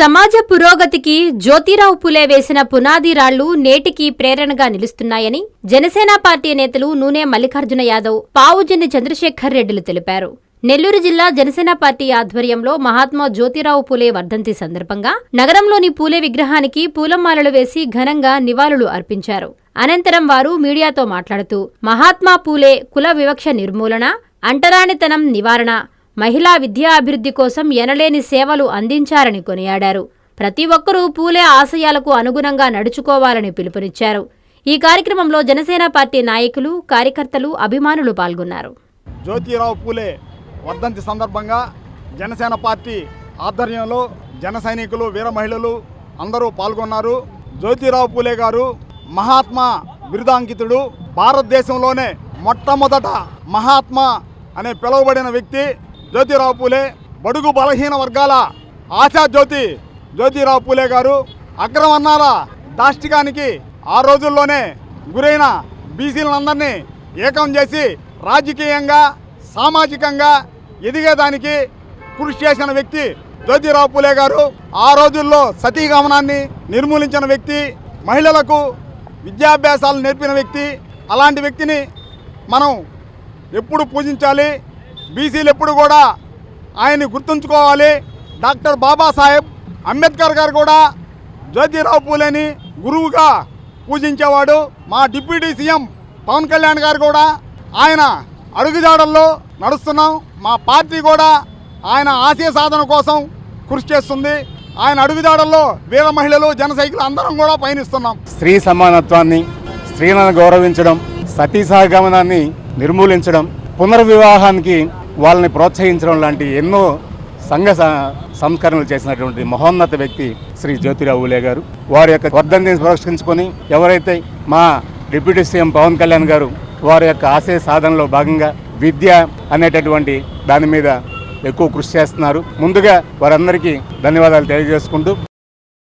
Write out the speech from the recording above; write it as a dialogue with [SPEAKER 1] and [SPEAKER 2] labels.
[SPEAKER 1] సమాజ పురోగతికి జ్యోతిరావు పులే వేసిన పునాది రాళ్ళు నేటికి ప్రేరణగా నిలుస్తున్నాయని జనసేన పార్టీ నేతలు నూనె మల్లికార్జున యాదవ్ పావుజన్ని చంద్రశేఖర్ రెడ్డిలు తెలిపారు. నెల్లూరు జిల్లా జనసేన పార్టీ ఆధ్వర్యంలో మహాత్మా జ్యోతిరావు పూలే వర్ధంతి సందర్భంగా నగరంలోని పూలే విగ్రహానికి పూలమాలలు వేసి ఘనంగా నివాళులు అర్పించారు. అనంతరం వారు మీడియాతో మాట్లాడుతూ మహాత్మా పూలే కుల వివక్ష నిర్మూలన అంటరానితనం నివారణ మహిళా విద్యా అభివృద్ధి కోసం ఎనలేని సేవలు అందించారని కొనియాడారు. ప్రతి ఒక్కరూ పూలే ఆశయాలకు అనుగుణంగా నడుచుకోవాలని పిలుపునిచ్చారు. ఈ కార్యక్రమంలో జనసేన పార్టీ నాయకులు కార్యకర్తలు అభిమానులు పాల్గొన్నారు.
[SPEAKER 2] జ్యోతిరావు పూలే వర్ధంతి సందర్భంగా జనసేన పార్టీ ఆధ్వర్యంలో జన సైనికులు వీర మహిళలు అందరూ పాల్గొన్నారు. జ్యోతిరావు పూలే గారు మహాత్మా బిరుదాంకితుడు. భారతదేశంలోనే మొట్టమొదట మహాత్మా అనే పిలువబడిన వ్యక్తి. జ్యోతిరావు పూలే బడుగు బలహీన వర్గాల ఆశా జ్యోతి జ్యోతిరావు పూలే గారు అగ్రవర్ణాల దాష్టికానికి ఆ రోజుల్లోనే గురైన బీసీలందరినీ ఏకం చేసి రాజకీయంగా సామాజికంగా ఎదిగేదానికి కృషి చేసిన వ్యక్తి జ్యోతిరావు పూలే గారు. ఆ రోజుల్లో సతీగమనాన్ని నిర్మూలించిన వ్యక్తి మహిళలకు విద్యాభ్యాసాలు నేర్పిన వ్యక్తి. అలాంటి వ్యక్తిని మనం ఎప్పుడు పూజించాలి? బీసీలు ఎప్పుడు కూడా ఆయన్ని గుర్తుంచుకోవాలి. డాక్టర్ బాబాసాహెబ్ అంబేద్కర్ గారు కూడా జ్యోతిరావు పూలేని గురువుగా పూజించేవాడు. మా డిప్యూటీ సీఎం పవన్ కళ్యాణ్ గారు కూడా ఆయన అడుగుజాడల్లో నడుస్తున్నాం. మా పార్టీ కూడా ఆయన ఆశయ సాధన కోసం కృషి చేస్తుంది. ఆయన అడుగుజాడల్లో వీర మహిళలు జన సైకిల్ అందరం కూడా పయనిస్తున్నాం.
[SPEAKER 3] స్త్రీ సమానత్వాన్ని స్త్రీలను గౌరవించడం సతీ సహగమనాన్ని నిర్మూలించడం పునర్వివాహానికి వాళ్ళని ప్రోత్సహించడం లాంటి ఎన్నో సంఘ సంస్కరణలు చేసినటువంటి మహోన్నత వ్యక్తి శ్రీ జ్యోతిరావు ఊలే గారు. వారి యొక్క వర్ధంతిని పురస్కరించుకొని ఎవరైతే మా డిప్యూటీ సీఎం పవన్ కళ్యాణ్ గారు వారి యొక్క ఆశయ సాధనలో భాగంగా విద్య అనేటటువంటి దాని మీద ఎక్కువ కృషి చేస్తున్నారు. ముందుగా వారందరికీ ధన్యవాదాలు తెలియజేసుకుంటూ